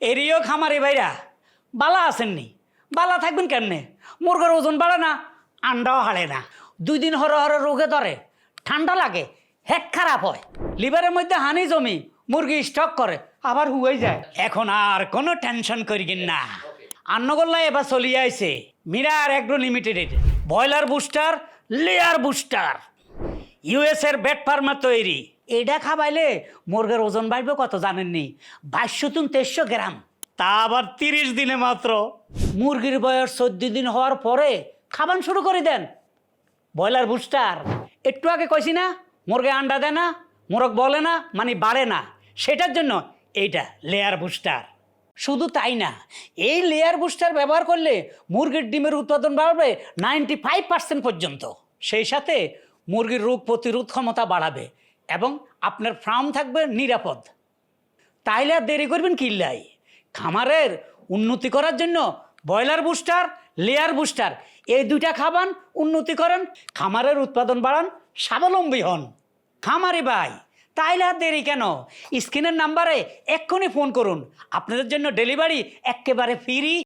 এরিও খামারি ভাইরা, বালা আসেননি বালা থাকবেন কেমনে? মুরগের ওজন বাড়ে না, আন্ডাও হাড়ে না। দুই দিন হর হর রোগে ধরে, ঠান্ডা লাগে হেড খারাপ হয়। লিভারের মধ্যে হানি জমি, মুরগি স্টক করে, আবার হুয়ে যায়। এখন আর কোনো টেনশন করিগেন না। আন্নগোল্লা এবার চলিয়ে আইছে, মিরার এগ্রো লিমিটেডের broiler booster, layer booster. US এর বেড ফার্মার তৈরি। এটা খাবাইলে মুরগের ওজন বাড়বে কত জানেননি বাইশশো তুন তেইশশো গ্রাম। তা আবার তিরিশ দিনে মাত্র। মুরগির বয়স চোদ্দ দিন হওয়ার পরে খাবান শুরু করে দেন। ব্রয়লার বুস্টার একটু আগে কইছি না মুরগে আন্ডা দেয় না মোরগ বলে না মানে বাড়ে না। সেটার জন্য এইটা লেয়ার বুস্টার। শুধু তাই না এই লেয়ার বুস্টার ব্যবহার করলে মুরগির ডিমের উৎপাদন বাড়বে নাইনটি ফাইভ পার্সেন্ট পর্যন্ত। সেই সাথে মুরগির রোগ প্রতিরোধ ক্ষমতা বাড়াবে। এবং আপনার ফার্ম থাকবে নিরাপদ। তাইলে আর দেরি করবেন কিল্লাই খামারের উন্নতি করার জন্য ব্রয়লার বুস্টার, লেয়ার বুস্টার, এই দুইটা খাবান উন্নতি করেন, খামারের উৎপাদন বাড়ান, স্বাবলম্বী হন। খামারে ভাই, তাইলে আর দেরি কেন? স্ক্রিনের নাম্বারে এক্ষুনি ফোন করুন। আপনাদের জন্য ডেলিভারি একেবারে ফ্রি।